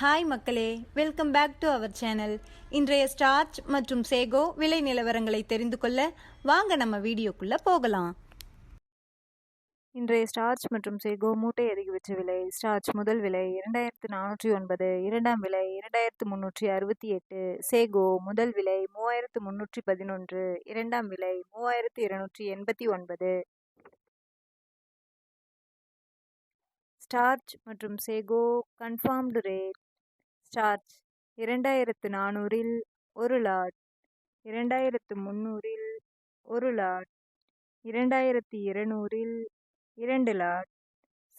Hi மக்களே. Welcome back to our channel இன்றைய starch மற்றும் சேகோ விலை நிலவரங்களை தெரிந்து கொள்ள வாங்க நம்ம வீடியோக்குள்ள போகலாம். இன்றைய ஸ்டார்ச் மற்றும் சேகோ மூட்டை அதிகபட்ச விலை. ஸ்டார்ச் முதல் விலை இரண்டாயிரத்து நானூற்றி ஒன்பது இரண்டாம் விலை இரண்டாயிரத்து முன்னூற்றி அறுபத்தி எட்டு சேகோ முதல் விலை மூவாயிரத்து முன்னூற்றி பதினொன்று இரண்டாம் விலை மூவாயிரத்து இருநூற்றி எண்பத்தி ஒன்பது. ஸ்டார்ச் மற்றும் சேகோ கன்ஃபார்ம்டு ரேட் ஸ்டார்ச் இரண்டாயிரத்து நானூறில் ஒரு லாட். இரண்டாயிரத்து முந்நூறில் ஒரு லாட். இரண்டாயிரத்து இருநூறில் இரண்டு லாட்.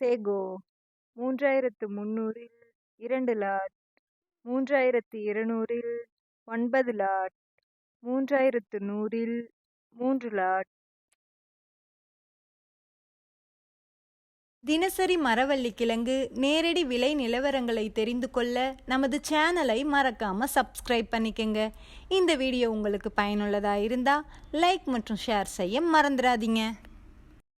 சேகோ மூன்றாயிரத்து முந்நூறில் இரண்டு லாட். மூன்றாயிரத்து இருநூறில் ஒன்பது லாட். மூன்றாயிரத்து நூறில் மூன்று லாட். தினசரி மரவள்ளி கிழங்கு நேரடி விலை நிலவரங்களை தெரிந்து கொள்ள நமது சேனலை மறக்காம சப்ஸ்கிரைப் பண்ணிக்கங்க. இந்த வீடியோ உங்களுக்கு பயனுள்ளதாக இருந்தால் லைக் மற்றும் ஷேர் செய்ய மறந்துடாதீங்க.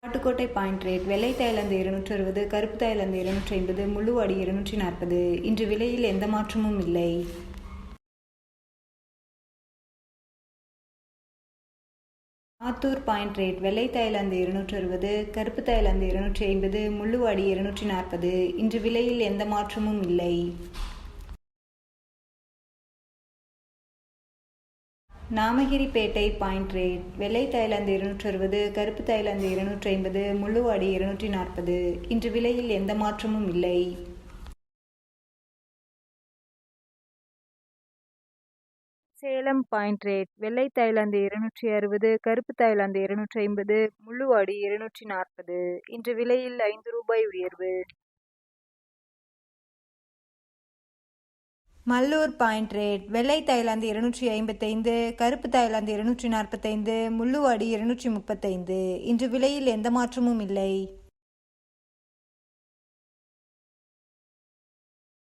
காட்டுக்கோட்டை பாயிண்ட் ரேட் வெள்ளை தைலந்து இருநூற்றி அறுபது கருப்பு தைலந்து இருநூற்றி ஐம்பது முழு அடி இருநூற்றி நாற்பது இன்று விலையில் எந்த மாற்றமும் இல்லை. ஆத்தூர் பாயிண்ட் ரேட் வெள்ளை தைலந்து இருநூற்றி அறுபது கருப்பு தைலாந்து இருநூற்றி ஐம்பது முள்ளுவாடி இருநூற்றி நாற்பது இன்று விலையில் எந்த மாற்றமும் இல்லை. நாமகிரிப்பேட்டை பாயிண்ட் ரேட் வெள்ளை தைலந்து இருநூற்றி அறுபது கருப்பு தைலாந்து இருநூற்றி ஐம்பது முள்ளுவாடி இருநூற்றி நாற்பது இன்று விலையில் எந்த மாற்றமும் இல்லை. சேலம் பாயிண்ட் ரேட் வெள்ளை தைலாந்து இருநூற்றி அறுபது கருப்பு தைலாந்து இருநூற்றி ஐம்பது முள்ளுவாடி இருநூற்றி நாற்பது. இன்று விலையில் ஐந்து ரூபாய் உயர்வு. மல்லூர் பாயிண்ட் ரேட் வெள்ளை தைலாந்து இருநூற்றி ஐம்பத்தைந்து கருப்பு தைலாந்து இருநூற்றி நாற்பத்தைந்து முள்ளுவாடி இருநூற்றி முப்பத்தைந்து. இன்று விலையில் எந்த மாற்றமும் இல்லை.